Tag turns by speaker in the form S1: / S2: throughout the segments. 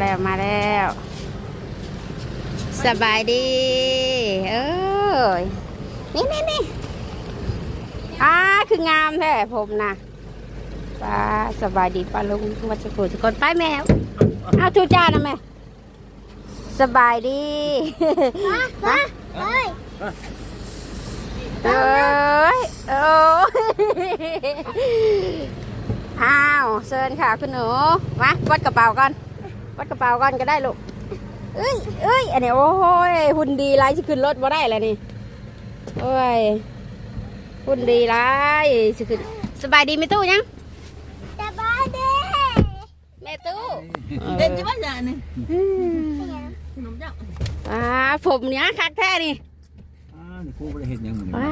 S1: แล้วมาแล้ว สบายดี เอ้ยนี่นี่นี่อ่าคืองามแท้ผมนะป้าสบายดีป้าลุงมาจะกูจะกดไปแมวเอาทูจ้านะแม่สบายดีฮะ
S2: เฮ้ย
S1: เอ้ยโอ้ยอ้าวเชิญค่ะคุณหนูมาวัดกระเป๋าก่อน วัดกระเป๋าก่อนก็ได้ลูกเอ้ยเอ้ยอันนี้โอ้ยหุ่นดีไรจะขึ้นรถมาได้แล้วนี่โอ้ยหุ่นดีไรจะขึ้นสบายดีไหมตู้ยัง
S2: สบายดี
S1: แม่ตู้
S3: เด็ดจิบ้าจ่านี่
S1: อืม
S3: ขนมจัง
S1: อ่าผมเนี้ยคักแท้นี่
S4: อ่านี่กูบ่ได้เห็นหยังมื้อนี้
S1: ว้า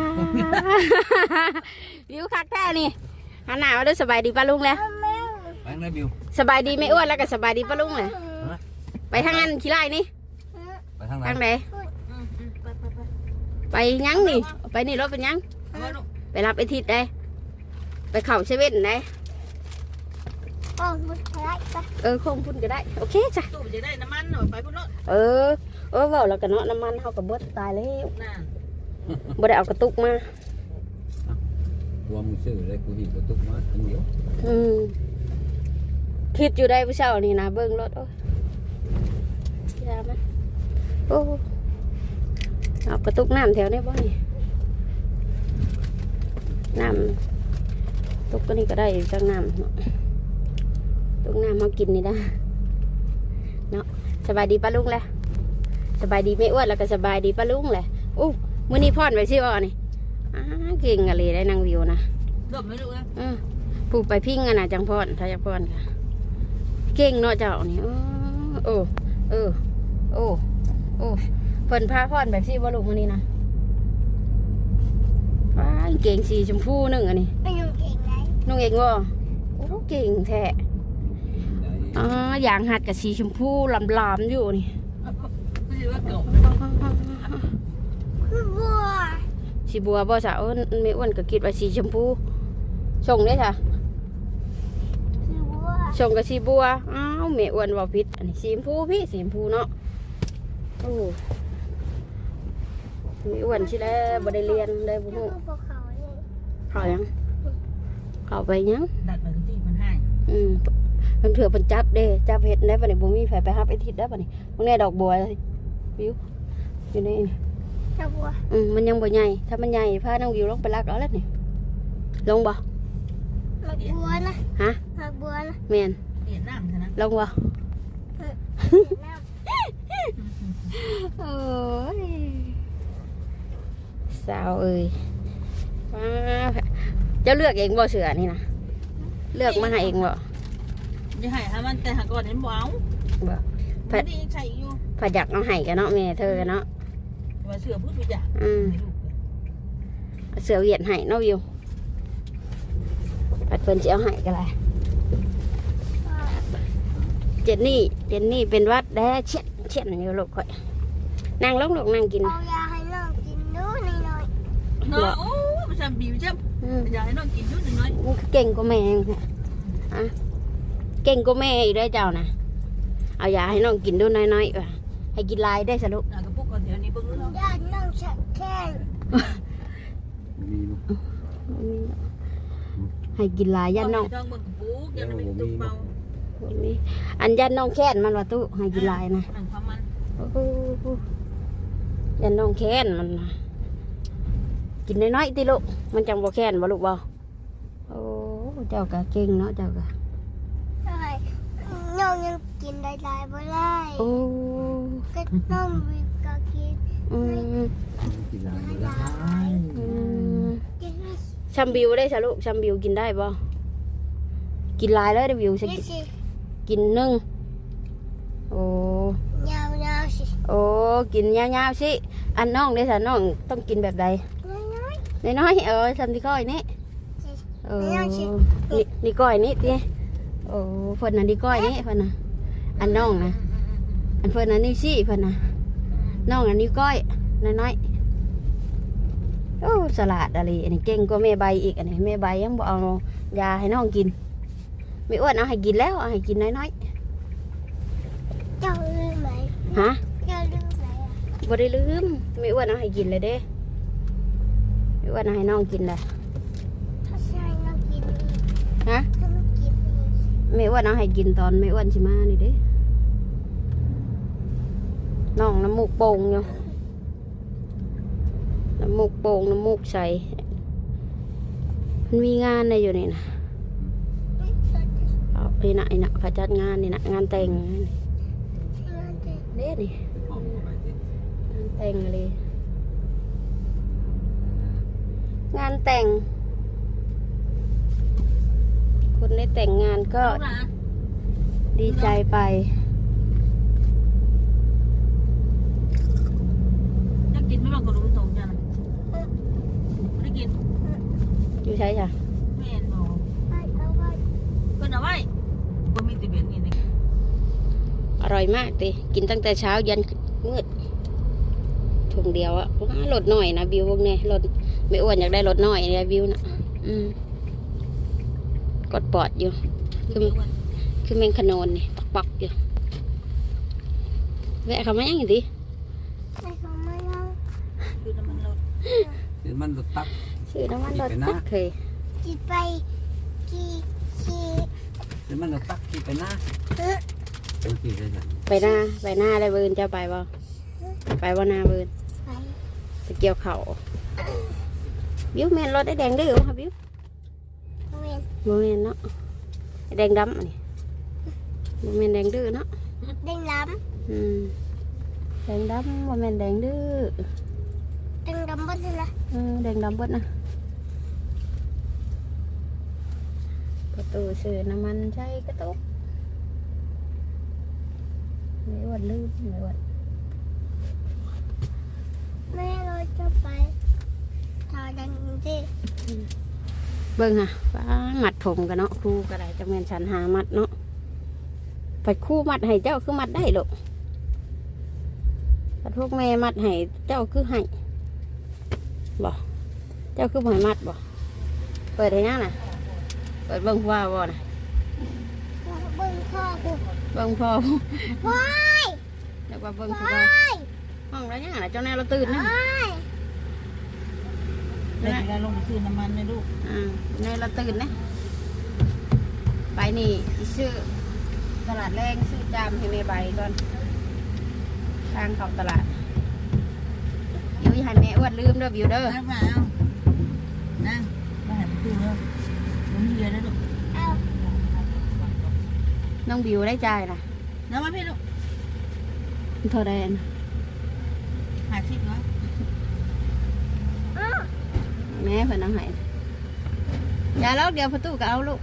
S1: วิวคักแท้นี่หันหน้ามาดูสบายดีป้าลุงแล้ว
S2: แม่
S4: ไป ทางไหนบิว
S1: สบายดีไม่อ้วนแล้วก็สบายดีป้าลุงเลยไปทางนั้นขี้ไล่นี่
S4: ไปทางไหน
S1: ทางไหน
S3: อืมอืมไปไปไป
S1: ไปยังนี่ ไปนี่รถเป็นยัง
S3: เอามาลูก
S1: ไปรับไอทิศได้ไปเข่าเซเว่นได้
S2: โอ้มุดอะไรไป
S1: เออคงพุ่นก็ได้ โอเคจ้ะ
S3: ตู้จะได้น้ำมันหน่อยไปพุ่นรถ
S1: เออ เออเว่าแล้วกันเนาะน้ำมันเขากับเบิดตายแล้ว
S3: น่ะ
S1: บ่ได้เอากระตุกมา
S4: รวมมือซื้อเลยกูหิบกระตุกมาอันเดียว
S1: อืม คิดอยู่ได้ผู้เช่านี่นะเบิ้งรถโอ้ยยามันโอ้เอากระตุกน้ำแถวนี้บ่นี่น้ำตุกก็นี่ก็ได้จังน้ำเนาะตุกน้ำมากินนี่นะเนาะสบายดีป้าลุงแหละสบายดีไม่อ้วนแล้วก็สบายดีป้าลุงแหละอู้มื้อนี้พ่อนไปสิบ่นี่อ้าเก่งอะเลยได้นางวิวนะ
S3: ดมไหมลูกนะ
S1: เออปลูกไปพิงกันนะจังพอนทายาพอนค่ะ เก่งเนาะเจ้านี่เออเออโอ้โอ้เพิ่นพาพอนแบบซี่บ่ลูกมื้อนี้นะว้ายเก่งสีชมพูหนึงอันนี้
S2: ไปยุ่งเก่งไร
S1: นุ่งเองบ่โอ้เก่งแท้
S4: ได้
S1: อ๋อย่างหัดกับสีชมพูลำๆอยู่นี่
S3: ไม่ใช่ว่าเก่า
S2: คือบัว
S1: สีบัวบ่จ้ะเอ้นไม่อ้วนก็คิดว่าสีชมพูส่งได้ค่ะ
S2: คือบัว
S1: ส่งกับสีบัว อ้าวแม่อ้วนว่าผิดอันนี้สีชมพูพี่สีชมพูเนาะโอ้แม่อ้วนใช่แล้วบ่ได้เรียนได้บ่
S2: คื
S1: ฮู้
S2: อภูเขาเลย
S1: เขายังเขาไปยัง
S3: ดัดไปที่มันให้
S1: อืมเพิ่นเถื่อเพิ่นจับเด้จับเฮ็ดได้บัดนี้บ่มีไผไปหาไปทิศได้บัดนี้พวกนี้ดอกบัววิวอยู่ในนี่
S2: คือบัว
S1: อืมมันยังบ่ใหญ่ถ้ามันใหญ่พาน้องวิวลงไปลักเอาแล้วนี่ลงบ่
S2: มักบัวนะ
S1: ฮะ
S2: มักบัวนะ
S1: แม่น
S3: เปลี่ยนน้ำเถอะนะ
S1: ลงบ่
S2: น้ำ
S1: โอ้ยสาวเอ้ยว้าเจ้าเลือกเองบ่เสือนี่นะเลือกมาให้เองบ่
S3: จะให้ให้มันแต่หากก่อนเห็นบ่เอา
S1: บ่
S3: มันนี่ใส่อยู่
S1: ผัดอยากเอาให้กันเนาะแม่เธอกันเนาะ
S3: ว่าเสือพูดทุกอย่าง
S1: อืม
S3: ให้ลูก
S1: เสือเหยียดให้เนาะวิวผัดเพิ่นสิเอาให้ก็ได้เจนนี่เจนนี่เป็นหวัดแด้เช็ดเช็ดอยู่ลูกข่อยนั่งลงลูกนั่งกิน
S2: เอายาให้น้องกินดูหน่อยหน่อย
S3: เนาะโอ้มันจะบิวจ้ะ
S1: อืม
S3: อยากให้น้องกินยุ่นน้อย
S1: มันก็เก่งกว่าแม่เองค่ะอะเก่งกว่าแม่อีกได้อเจ้านะเอายาให้น้องกินดูน้อยๆว่ะให้กินลายได้สรุป
S3: ๆน่ะกระปุกก่อนแถวนี้เบิ่งดูเนาะ
S2: ยาน้องฉักแข้ง
S4: มีลูก
S1: ให้กินลายยันน้อง
S3: ต้องเบิ่งกระปุกยันมันเป็นตุ๊กเบา
S1: มีอันยันน้องแค้นมันว่าตู้ให้กินลายนะ
S3: หนังความมัน
S1: โอ้โหยันน้องแค้นมันน่ะกินน้อยๆติลูกมันจังบ่แค้นบ่ลูกบ่โอ้เจ้าก็เก่งเนาะเจ้าก็
S2: ใช่น้องยังกินได้หลายบ่ได้
S1: โอ้
S2: ก็น้องวิวก็กิน
S1: อืม
S4: กินลายละลาย
S1: อืม
S2: กินไม่
S1: ชัมบิวได้สลูกชัมบิวกินได้บ่กินลายเลยเด้อวิวสิ
S2: ได้สิ
S1: กินนึ่งโอ้
S2: ยาวยาวสิ
S1: โอ้กินยาวๆสิอันน้องเด้สะน้องต้องกินแบบใด
S2: น้อย
S1: น้อยๆเออทำที่ก้อยนี่
S2: ๆสิ
S1: เออ
S2: น้อยๆสิ
S1: นี่นี่ก้อยนี่ติโอ้เพิ่นน่ะนี่ก้อยนี่เพิ่นน่ะอันน้องนะอันเพิ่นน่ะนี่สิเพิ่นน่ะน้องอันนี้ก้อยน้อยๆโอ้สลัดอะไรอันนี้เก่งกว่าแม่ใบอีกอันนี้แม่ใบยังบ่เอายาให้น้องกิน ไม่อ้วนเอาให้กินแล้วเอาให้กินน้อยๆฮะ
S2: เจ้าลืมอะไรอะ
S1: บ่ได้ลืมไม่อ้วนเอาให้กินเลยเด้ไม่อ้วนเอาให้น้องกินเลย
S2: ถ้าใช่เรากินอีก
S1: ฮะ
S2: ถ้าไม่กินอีก
S1: ไม่อ้วนเอาให้กินตอนไม่อ้วนชิมานี่เด้น้องน้ำมูกโป่งอยู่น้ำมูกโป่งน้ำมูกใสมันมีงานอะไรอยู่นี่นะ
S2: ไม่ตัดจะ
S1: เอาไอ้น่ะไอ้น่ะเขาจัดงานนี่นะงานแต่งนี่
S2: ใช้งานเด็ก
S1: เด้นี่
S4: ห้องเข้าไปสิ
S1: งานแต่งเลย งานแต่ง คนได้แต่งงานก็
S3: ลูกหลาน
S1: ดีใจไป
S3: จะกินไม่บ้างก็รู้ตรงจังไม่ได้กิน
S1: อยู่ใช่จ้ะ
S3: แม่นบอก
S2: ไปเอาไว้
S3: เพิ่นเอาไว้บ่มีแติเบ็ดนี่นี่
S1: อ ร่อยมากติกินตั้งแต่เช้ายันมืดถุงเดียวอะว้ารถหน่อยนะบิวพวกนี้รถไม่อ้วนอยากได้รถหน่อยเนี่ยบิวนะอืมกดปอดอยู่ คือมันคือแมงขนนนี่ปักปักๆอยู่แวะเขามายังอยู่ดิ
S2: ไปของมายัง
S3: คือน้ำมันรถ
S4: เดี๋ยวมันรถตัก
S1: ชื่อน้ำมันรถ
S4: ไปนะ
S1: ตักเคย
S2: กี่ไปกี่กี่
S4: เดี๋ยวมันรถตักที่ไปหน้า
S2: เออ
S4: เป็นที่ได้จ้ะ
S1: ไปหน้าไปหน้าได้เบินจะไปบ่ไปว่าหน้าเบิน
S2: ไป
S1: ไปเกี่ยวเขาบิวแมนรถได้แดงดื้อค่ะบิว
S2: เวน
S1: โมเมนเนาะไอ้แดงดำอันนี้โมเมนแดงดื้อเนาะ
S2: เด้งล้
S1: อืมแดงดำโมเมนแดงดื้อำ
S2: เด้งดำบนเลยละ
S1: เออแดงดำเบิดนะประตูซื้อน้ำมันใช้กระตุก ไม่อวดลืมไม่อวด
S2: แม่เราจะไปทอดังดิ
S1: เบิ่งค่ะป้ามัดผมกันเนาะครูก็ได้จังแม่นฉันหามัดเนาะไปครู่มัดให้เจ้าคือมัดได้หรอกแต่พวกแม่มัดให้เจ้าคือให้บ่เจ้าคือบ่ให้มัดบ่เปิดให้ยังน่ะเปิดเบิ่งว่าบ่น่ะ
S2: เบิ้ง พ่อกู
S1: เบิ่งพอ
S2: ว้าย
S1: แล้วก็เบิ่งคือ
S2: ว้า
S1: ว่ายห้องแล้วยังน่ะเจ้าแน่เราตื่นนะ
S2: ว้าย
S3: เดี๋ยวเราลงไปซื้อน้ำมันนะลูก
S1: อ่าแน่เราตื่นนะไปนี่ซื้อตลาดแรงซื้อจามให้แม่ใบก่อนทางเข้าตลาดบิวอย่าให้แม่อ้วนลืมเด้อบิวเด้อ
S3: นั่งมาเอานั่งมาหาประตูเร็วมันมีเรือแล้วลูก
S2: เอา
S1: น้องบิวได้ใจายนะ
S3: น้ำมาพี่ลูก
S1: เท่าใดอัน
S3: หาชิปเนาะ
S2: เอา
S1: แม่เพิ่นเอาให้อย่าแล้วเดี๋ยวประตูก็เอาลูก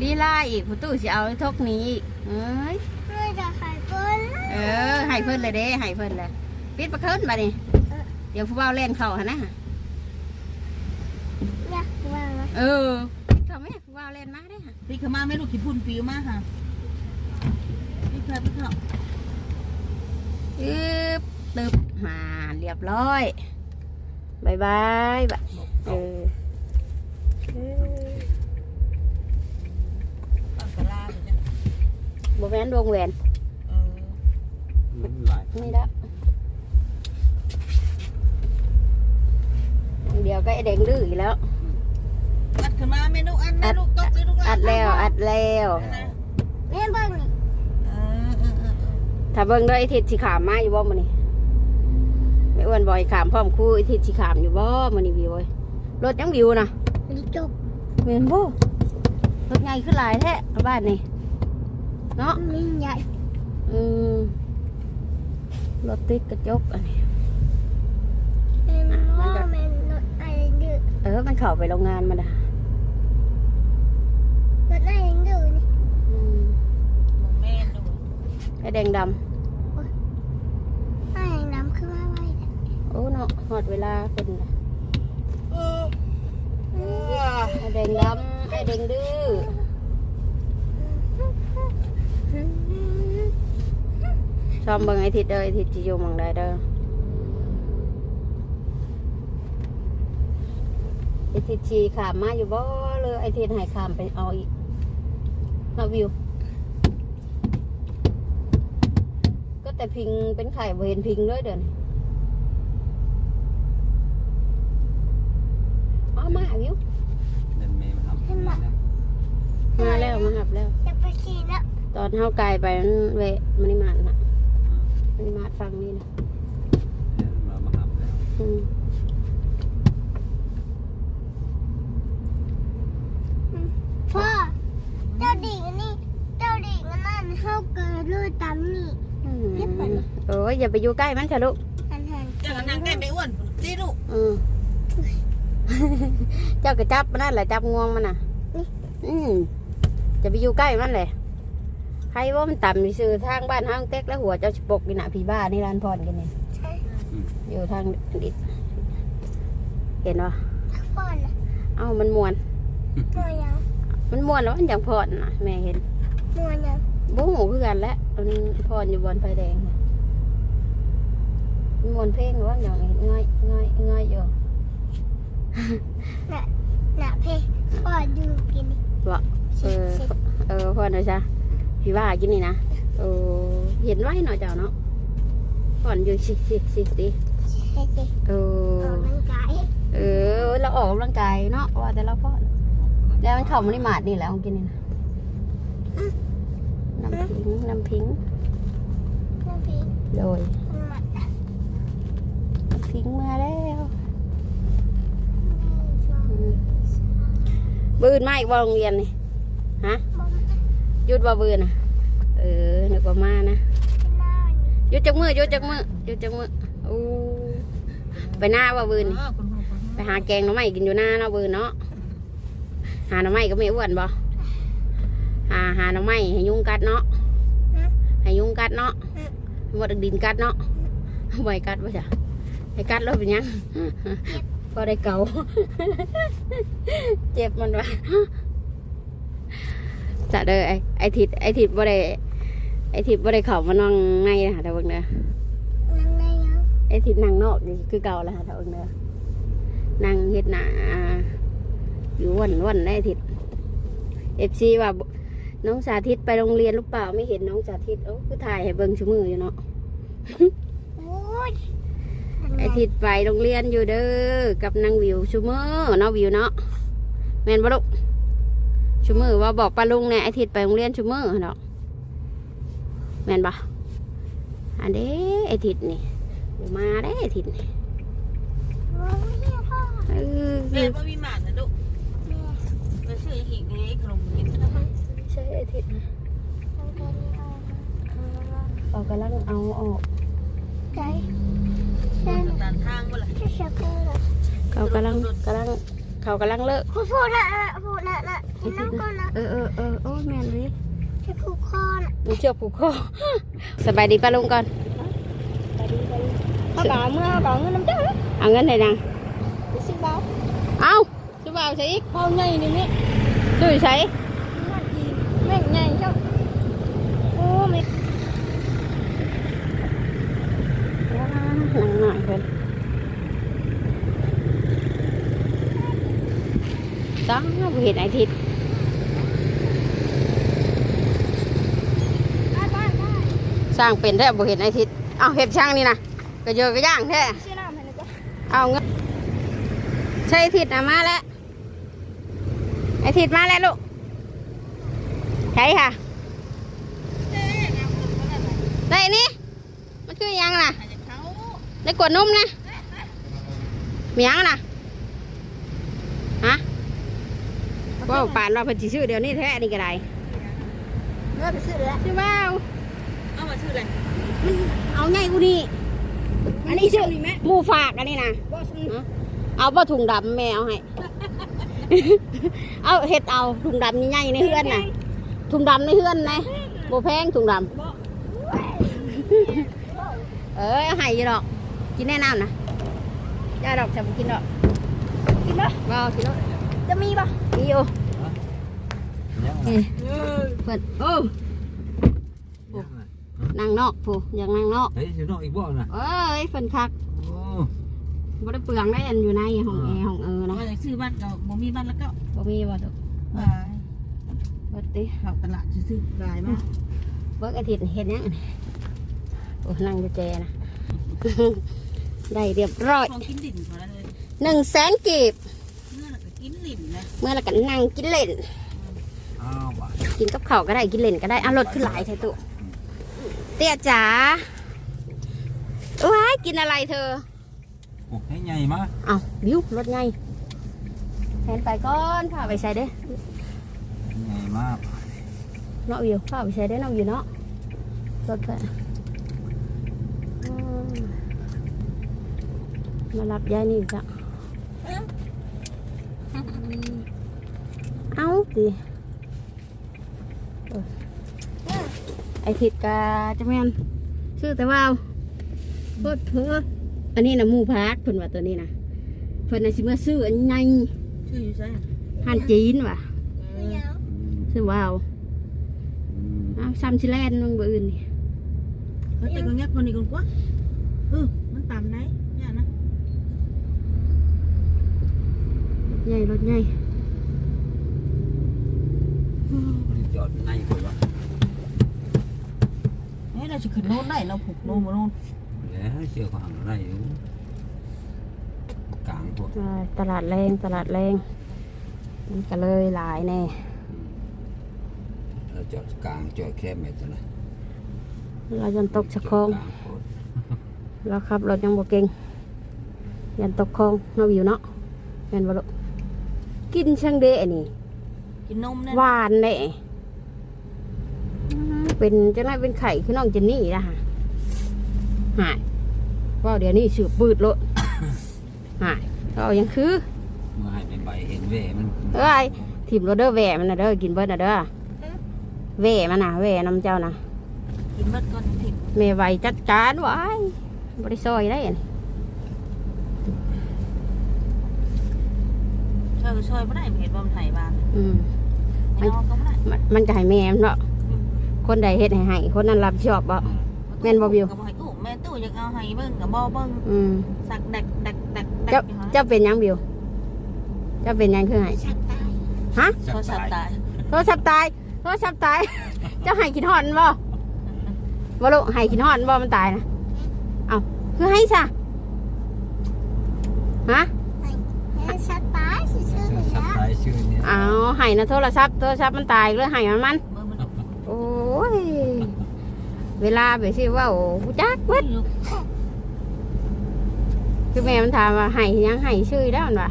S1: ลีลาอีกประตูสิเอาไอ้ทกนี้อีกเอ้ย
S2: แม่จะขายเปิ้ล
S1: เออให้เพิ่นเลยเด้ให้เพิ่นเลยปิดประเคินมาดิเดี๋ยวผู้บ่าวเล่นเข้าหนนะ
S2: อยากว่าไหม
S1: เออ ปิดเข้าไหมผู้บ่าวเล่นมาได้ค่ะ
S3: พี่เขามาไม่ลูกขี้พุ่นปิวมากค่ะพี่เคยพี่เขา
S1: ตึบตึบมาเรียบร้อยบายบายบายเออเออ
S3: ปังกะลาเดี๋ยวจะ
S1: บ่แม่นวงแหวน
S3: เออ
S4: มันหลาย
S1: นี่ละอย่างเดียวก็ไอแดงดื้ออีกแล้ว
S3: อัด ขึ้นมาเมนูอันนะลูกตกเลยลูกหลาน
S1: อัดแล้วอัดแล้ว
S2: แม่เบิ้งนี่
S3: เออเออเออเออ
S1: ถ้าเบิ่งด้วยไอทิศสิขามมาอยู่บ่มื้อนี้ไม่อ้วนบ่อยขามพร้อมครู่ไอทิศสิขามอยู่บ่มื้อนี้วิวเอ้ยรถยังวิวนะ
S2: มันจบ
S1: แม่นบ่รถใหญ่ขึ้นหลายแท้บ้านนี่เนาะ
S2: มันใหญ่
S1: อืมรถติดกระจกอันนี้
S2: แม่ว่าแม่รถอะไรดื้อ
S1: เออ มันเข้าไปโรงงานมาดะ
S2: รถอะไรดื้อนี่
S1: อืม
S3: หมูแม่ดู
S1: ไอแดงดำ
S2: อะไรน้ำขึ้นมาไว้เนี่ย
S1: โอ้เนาะหอดเวลาเป็นน่ะ
S2: เออเออ
S1: ไอแดงดำไอแดงดื้อชอมเบิ่งไอทิศเด้อไอทิศจิอยู่หมองใดเด้อไอทิศชีขามมาอยู่บ่เลยไอทิศให้ขามไปเอาอีกะวิว ก็แต่พิงเป็นไข่เวนพิงด้วยเดินเอามาวิวิ
S4: นมาแล้ว
S1: มาหับแล้ว
S2: จะไปขี่แล้ว
S1: ตอนเท้าไกลไปนั่นเวมันนี่มาดนะมันนี่มาดฟังนี่นะ
S4: มาหับแล้ว
S2: เข้าเกิดเลยตามนี่
S1: อืม
S2: เรียบร้อยแล้ว
S1: โอ้ยอย่าไปอยู่ใกล้มันเถอะลูก
S2: หันหัน
S3: เจ้าก็นั่งใกล้ไม่อ้วนจีลูก
S1: อืมเจ้าก็จับมันนั่นแหละจับงวงมันน่ะอืมจะไปอยู่ใกล้มันเลยใครว่ามันต่ำซื่อทางบ้านห้างเต็กแล้วหัวเจ้าฉปกนี่นะพี่บ้านี่ร้านพรกันนี่
S2: ใช่
S1: อยู่ทางดิดเห็นปะ
S2: พ่อน่ะ
S1: เอ้ามันมวน
S2: มัวยัง
S1: มันมวนแล้วมันอย่างพรนะแม่เห็น
S2: มัวยัง
S1: บุ้งหูเพื่อนแล้วมันพรอยู่บนไฟแดงน่ะมันมวนเพลงว่าอย่างเห็นง่ายง่ายง่ายอยู่
S2: น่ะน่ะเพพ่อดูกินนี่
S1: บ่เออเออพ่อนะจ๊ะพี่ว่ากินนี่นะเออเห็นไว้หน่อยเจ้าเนาะพ่อนอยู่สิสิสิสิ
S2: ใช่สิ
S1: เอ
S2: อ
S1: อ
S2: อกกำลังกาย
S1: เออเราออกกำลังกายเนาะว่าแต่เราพ่อนแล้วมันเข้ามาในหมาดนี่แหละของกินนี่นะ น้ำพิงน้ำพิง
S2: น้ำพริก
S1: โดย
S2: หมัดอะ
S1: น้ำพิงมาแล้ว
S2: หนึ่งสอง
S1: อืมบืนมาอีกว่าโรงเรียนนี่ฮะ
S2: บอม
S1: หยุดว่าบืนนะเออนึกว่ามานะ
S2: เป็นหน้านี่
S1: หยุดจักมือหยุดจักมือหยุดจักมืออู้ไปหน้าว่าบืนนี่
S3: เออคนหัวคน
S1: ไปหาแกงหน่อไม้กินอยู่หน้าเนาะบืนเนาะหาหน่อไม้ก็ไม่อ้วนบ่ หาหาหน่อไม้ให้ยุงกัดเนาะให้ยุงกัดเนาะหมดดินกัดเนาะใบกัดบ่จ้ะให้กัดแล้วเป็นหยังพอได้เกาเจ็บมันวะจะเด้อไอไอทิดไอทิดบ่ได้ไอทิดบ่ได้เข้ามานั่งในนะแต่เบิ่งเด้อ
S2: นั่งได้ยัง
S1: ไอทิดนั่งนอกนี่คือเก่าแล้วค่ะแต่เบิ่งเด้อนั่งเฮ็ดหน้าอยู่วันวันได้ทิดเอฟซีว่าบ่ น้องสาธิตไปโรงเรียนหรือเปล่าไม่เห็นน้องสาธิตโอ้คือถ่ายให้เบิ่งชั่วมืออยู่เนาะ
S2: โอ้ย
S1: ไอทิดไปโรงเรียนอยู่เด้อกับนางวิวชั่วมือเนาะวิวเนาะแม่นบ่ลูกชั่วมือว่าบอกป้าลุงเนี่ยไอทิดไปโรงเรียนชั่วมือเนาะแม่นบ่อันเด้ไอทิดนี่บ่มาเด้ไอทิดนี่
S2: โอ้ยเฮียพ่อ
S1: เออ
S3: แม่บ่มีหมานะลูก
S2: แม่
S3: ก็ชื่อหิกเล็กขนมกิน
S1: ใช่ไอทิดนะ
S2: ตั้งแต่นี้เอามา
S1: เขากำลังเอาออก
S2: ไก่
S3: ค
S2: เส้น
S3: นตามทางบ่ล่ะ
S2: จะเชื่อกูเหรอ
S1: เขากำลังกำลังเขากำลังเลิก
S2: พูดพูดนะพูดนะนะกินน้ำก่อนนะ
S1: เออเออเออโอ้แม่นเลย
S2: จะผูกคอนะ
S1: มันเชือกผูกคอสบายดีป้าลุงก่อน
S2: เขาบอกเมื่อบอกเงินน้ำเจ้า
S1: เอาเงินไหนดัง
S2: ไปซื้อเบา
S1: เอาซื้อเปล่าใช่อีก
S2: เบาใหญ่นี่นี่
S1: ซื้อใช้
S2: มันดีแม่งใหญ่เจ้าโอ้ไม่
S1: หนังหน่อยเพิ่น จ้าบ่เห็นไอทิศ
S2: ได้ได้ได้
S1: สร้างเป็นแท้บ่เห็นไอทิศเอาเห็ดช่างนี่นะก็เยอะก็ย่างแท้เอาเงินใช่ไอทิศนะมาแล้วไอทิศมาแล้วลูกใช่ค่ะได้นี่มันคือยังน่ะได้กวดนุ่มนะมียังน่ะฮะ ว่าป่านว่าเพิ่นสิชื่อเดี๋ยวนี้แท้นี่ก็ได้
S2: เมื่อไปซื้อแล้ว
S1: ชื่อว่า
S3: เอามาชื่ออะไร
S1: มันเอาไงกูนี่อันนี้ชื่อหมูฝากอันนี้นะ
S2: บอส
S1: ฮะเอาบ่ถุงดำแม่เอาให้เอาเฮ็ดเอาถุงดำใหญ่ๆในเฮือนน่ะถุงดำในเฮือนนะบ่แพงถุงดำเอ้ยเอาให้อยู่ดอกกินแน่นอนนะย่าดอกจะบ่กินดอก
S2: กินปะ
S1: บ่เอากินดอก
S2: จะมีปะ
S1: นี่อยู่
S4: ยังไง
S1: เอ้ยเพิ่นโอ้
S4: ยังไง
S1: นั่งนอกผู้อยากนั่งนอก
S4: เฮ้ยสิน้องอีกบ่น่ะ
S1: เอ้ยเพิ่นคัก
S4: โอ้
S1: บ่ได้เปลืองได้อันอยู่ในห้องแอร์ห้องเออนะ
S3: ว่าจะซื้อบ้านก็บ่มีบ้านแล้วก็
S1: บ่มีบ่ดอก
S3: ไป
S1: เบิดติ
S3: เข้าตลาดซื้อกลายมา
S1: เบิกอาทิตย์เฮ็ดหยังอันนี้โอ้นั่งอยู่แจนะได้เรียบร้อย
S3: ของกินดิ่นเขาแล้วเลย
S1: หนึ่งแสนกีบ
S3: เมื่อเรา ก็กินดิ่นนะ
S1: เมื่อเรากันนั่งกินเล่น
S4: อ้าวบาด
S1: กินกับข้าวก็ได้กินเล่นก็ได้เอารถขึ้นหลายเธอตุเตี้ยจ๋าว้ายกินอะไรเธอ
S4: โอ้ให้ใหญ่มาก
S1: เอาบิ้วรถไงแทนไปก่อนพาไปใส่เด้
S4: ใหญ่มาก
S1: เนาะวิวพาไปใส่เด้เนาะวิวเนาะรถเธออืมมารับยายนี่จ้ะ เอาดิเออไอทิดกาจะแม่นชื่อแต่ว่าโคตรเพ้ออันนี้นะหมูพาร์ทเพิ่นว่าตัวนี้นะเพิ่นน่ะสิมาซื้ออันไง
S3: ชื่ออยู่ใช่
S1: หันจีนว่ะ
S2: เดี๋ยว
S1: ซื้อว่าวอ้าวซ้ำชิแลนด์มึงบ่อื่นนี่
S3: เฮ้ยแต่ก็เงี้ยคนนี้คนกว่าเออมันต่ำไหนเนี่ยนะ
S1: ใหญ่รถใหญ่
S4: มันจอดในคนละ
S3: เฮ้ยเราจะขึ้นโน่นได้เราผูกโน่นมาโน่น
S4: แล้วเชื่อของอะไรอยู่กลางพวก
S1: อ่าตลาดแรงตลาดแรงมันก็เลยหลายแน่
S4: เราจอดกลางจอดแคบไม่เท่าไหร่
S1: เรายันตกสะคอง
S4: จดกลางโคตร
S1: เราขับรถยังบ่เก่งยันตกคลองเนาะวิวเนาะแม่นบ่ลู กกินช่างเดะนี่
S3: กินนมเนี่ย
S1: หวานเด้เป็นจังไดเป็นไข่คือน้องเจนนี่นะฮะหายว่าเดี๋ยวนี้สืบปืดโลดหายเอายังคือ
S4: เมื่อให้เป็นใบเห็นเว่มัน
S1: เอ้ยทิมโรเดอร์แหวมันนะเด้อกินเบิดนะเด้อแหวมันนะแหวน้ำเจ้านะ
S3: กินเบิดก่อนถิบ
S1: เมไวจัดการไว้บริซอยได้อัน
S3: ช่ วยก็ช่วยไม่ได้เห็นว่ามันไถ่บ้าน
S1: อืม
S3: ไอ้น้องก็ไม่ได้
S1: มันมันก็ให้แม่มันเนาะคนใดเฮ็ดให้ให้คนนั้นรับผิดชอบบ่ แม่นบ่บิว
S3: ก็บอกให้ตู้แม่ตู้อยากเอาให้เบิ่งกับบ่เบิ่ง
S1: อืม
S3: สักแดกแดกแดกแดก
S1: เจ้า
S3: อยู่หั่น
S1: เจ้าเป็นหยังบิวเจ้าเป็นหยังคือให้
S2: ชักตาย
S1: ฮะ
S3: โทรศัพท์ตาย
S1: โทรศัพท์ตายโทรศัพท์ตาย เจ้าให้กินฮอดมันบ่บ่ลูกให้กินฮอดมันบ่มันตายนะเอ้าคือให้ซะฮะ
S2: ให้ชักตา ยชื่อ
S4: ชื่อ
S2: ๆ
S4: สับ
S2: แล้ว
S4: ตายชื่อเนี่ย
S1: เอาให้นะโทรศัพท์โทรศัพท์มันตายเลยให้มันมัน
S3: เบิ่งมัน
S1: โอ้ย เวลาไปสิเว่าผู้จักเบิด
S3: ลูก
S1: คือแม่มันถามว่าให้หยังให้ชื่อแล้วมันว่า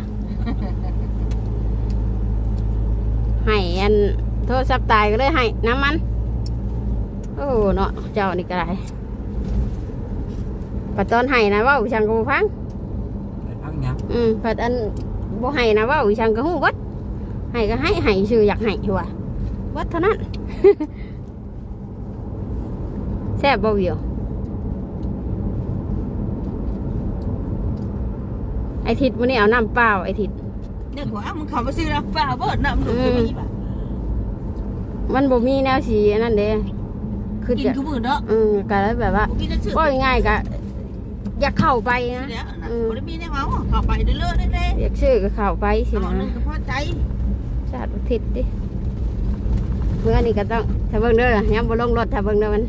S1: ให้อันโทรศัพท์ตายก็เลยให้น้ำมัน โอ้เนาะเจ้านี่ก็ได้ปัดตอนให้นะเว่าช่างก็บ่ฟัง
S4: ไปพักยัง
S1: อืมปัดอัน บ่ให้นะเว่าช่างก็ฮู้เบิดให้ก็ให้ให้ชื่ออยากให้ว่ะเบิดเท่านั้นแซ่บบ่วิวไอทิดมื้อนี้เอาน้ำเปล่าไอทิด
S3: เด็กว่ามึงเขาไปซื้อน้ำเปล่าเบิดน้ำดูจะมีป่ะ
S1: มันบ่มีแนวสีอันนั้นเด้คือ
S3: กิน
S1: จะ
S3: ทุกมื้อเนาะ
S1: อืมก็เลยแบบว่า
S3: บ่มีแต่ซื้อ
S1: ก็ง่ายๆก็อยากเข้าไปนะ
S3: แล้วนะบ่ได้มีแนวเอาเข้าไปเรื่อยๆเรื่อย
S1: อยากชื่อก็เข้าไป
S3: ๆ
S1: สิ
S3: เอาหนึ
S1: นะ
S3: งก็พอใจ
S1: ชาติทิศดิเมื่อนี้ก็ต้องถ้าเบิ่งเด้อยังบ่ลงรถถ้าเบิ่งเด้อมัน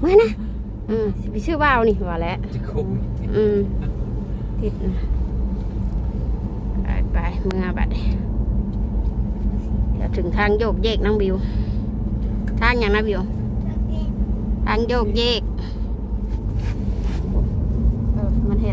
S1: เมื่อนะอืมสิไปชื่อว่าวนี่ว่าแล้ว
S4: จะคุ้ม
S1: อืมทิศนะไปไปเมื่อบัดนี้เดี๋ยวถึงทางโยกเยกน้องบิว ทางอย่างนะบิว ทางโยกเยกเออมันเห็